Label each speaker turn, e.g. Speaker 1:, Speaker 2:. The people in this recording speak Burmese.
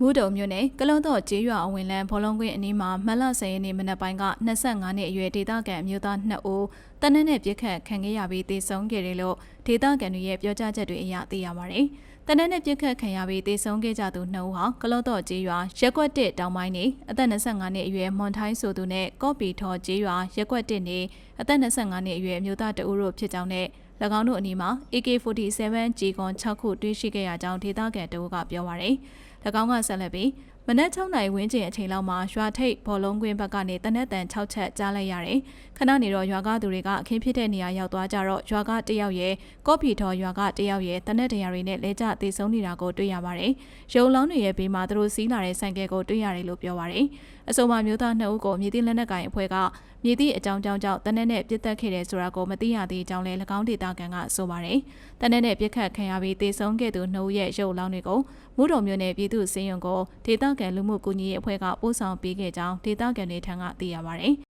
Speaker 1: မူးတုံမြို့နယ်ကလုံးတော့ကျေးရွာအဝင်လန်းဘောလုံးကွင်းအနီးမှာမတ်လ10ရက်နေ့မနက်ပိုင်းက25နှစ်အရွယ်ဒေသခံအမျိုးသား2ဦးတနက်နဲ့ပြစ်ခတ်ခံခဲ့ရပြီးတေဆုံးခဲ့တယ်လို့ဒေသခံတွေရဲ့ပြောကြားချက်တွေအရသိရပါတယ်။တနက်နဲ့ပြစ်ခတ်ခံရပြီးတေဆုံးခဲ့ကြသူ2ဦးဟာကလုံးတော့ကျေးရွာရက်ကွက်1တောင်ပိုင်းနေအသက်25နှစ်အရွယ်မွန်ထိုင်းဆိုသူနဲ့ကော့ပီထော်ကျေးရွာရက်ကွက်1နေအသက်25နှစ်အရွယ်အမျိုးသား2ဦးတို့ဖြစ်ကြောင်းနဲ့၎င်းတို့အနီးမှာ AK47 ကြီးကွန်6ခုတွေ့ရှိခဲ့ရကြောင်းဒေသခံတအုပ်ကပြောပါရယ်။၎ င်းကဆက်လက်ပြီးမနက်6နာရီဝန်းကျင်အချိန်လောက်မှာရွာထိပ်ဘောလုံးကွင်းဘက်ကနေတနက်တန်6ချက်ကြားလိုက်ရတယ်။ခဏနေတော့ရွာကသူတွေကအခင်းဖြစ်တဲ့နေရာရောက်သွားကြတော့ရွာကတယောက်ရဲ့ကော့ဖီထော်ရွာကတယောက်ရဲ့တနက်တရာတွေနဲ့လဲကျသေးဆုံးနေတာကိုတွေ့ရပါတယ်။ရုံလောင်းတွေရဲ့ဘေးမှာသူတို့စီးလာတဲ့ဆိုင်ကယ်ကိုတွေ့ရတယ်လို့ပြောပါရယ်။အဆိုပါမျိုးသားနှစ်ဦးကိုမြေတိလက်နက်ကိုင်အဖွဲ့ကမြေတိအကြောင်းကြောင့်ကြောင့်တနက်နဲ့ပြစ်တက်ခဲ့တယ်ဆိုတာကိုမသိရသေးကြောင်းလည်း၎င်းဒေတာကန်ကဆိုပါရယ်။တနက်နဲ့ပြစ်ခတ်ခံရပြီးသေဆုံးခဲ့သူနှုတ်ရဲ့ရုပ်လောင်းတွေကိုမူတော်မျိုးနဲ့ပြည်သူစင်းရုံကိုဒေတာကန်လူမှုကူညီရေးအဖွဲ့ကပို့ဆောင်ပေးခဲ့ကြောင်းဒေတာကန်တွေထံကသိရပါရယ်